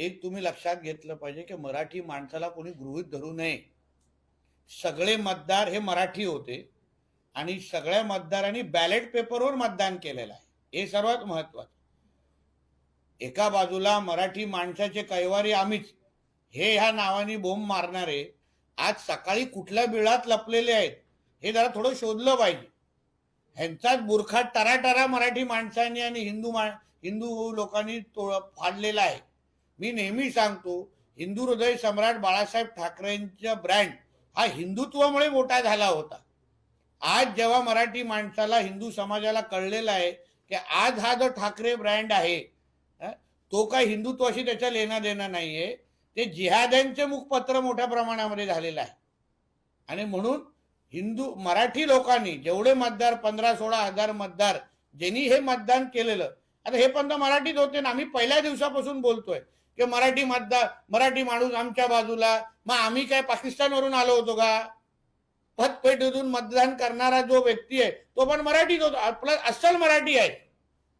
एक तुम्ही लक्षात घेतलं पाहिजे की मराठी माणसाला कोणी गृहित धरू नये. सगळे मतदार हे मराठी होते आणि सगळ्या मतदारांनी बॅलेट पेपरवर मतदान केलेलं आहे. हे सर्वात महत्वाचं. एका बाजूला मराठी माणसाचे कैवारी आम्हीच. हे ह्या नावाने बोंब मारणारे आज सकाळी कुठल्या बिळात लपलेले आहेत हे जरा थोडं शोधलं पाहिजे. ह्यांचाच बुरखा टराटरा मराठी माणसांनी आणि हिंदू मा हिंदू लोकांनी तो फाडलेला आहे. मी नेहमी सांगतो हिंदू हृदय सम्राट बाळासाहेब ठाकरेंचा ब्रँड हा हिंदुत्वामुळे मोठा झाला होता. आज जेव्हा मराठी माणसाला हिंदू समाजाला कळलेला आहे की आज हा जो ठाकरे ब्रँड आहे तो काय हिंदुत्वाशी त्याच्या लेणं देणं नाहीये ते जिहाद्यांचे मुखपत्र मोठ्या प्रमाणामध्ये झालेलं आहे. आणि म्हणून हिंदू मराठी लोकांनी जेवढे मतदार पंधरा सोळा हजार मतदार ज्यांनी हे मतदान केलेलं आता हे पण तर मराठीत होते ना आम्ही पहिल्या दिवसापासून बोलतोय. की मराठी मतदार मराठी माणूस आमच्या बाजूला मग आम्ही काय पाकिस्तानवरून आलो होतो का? पतपेटीतून मतदान करणारा जो व्यक्ती आहे तो पण मराठीत होतो. आपला अस्सल मराठी आहे.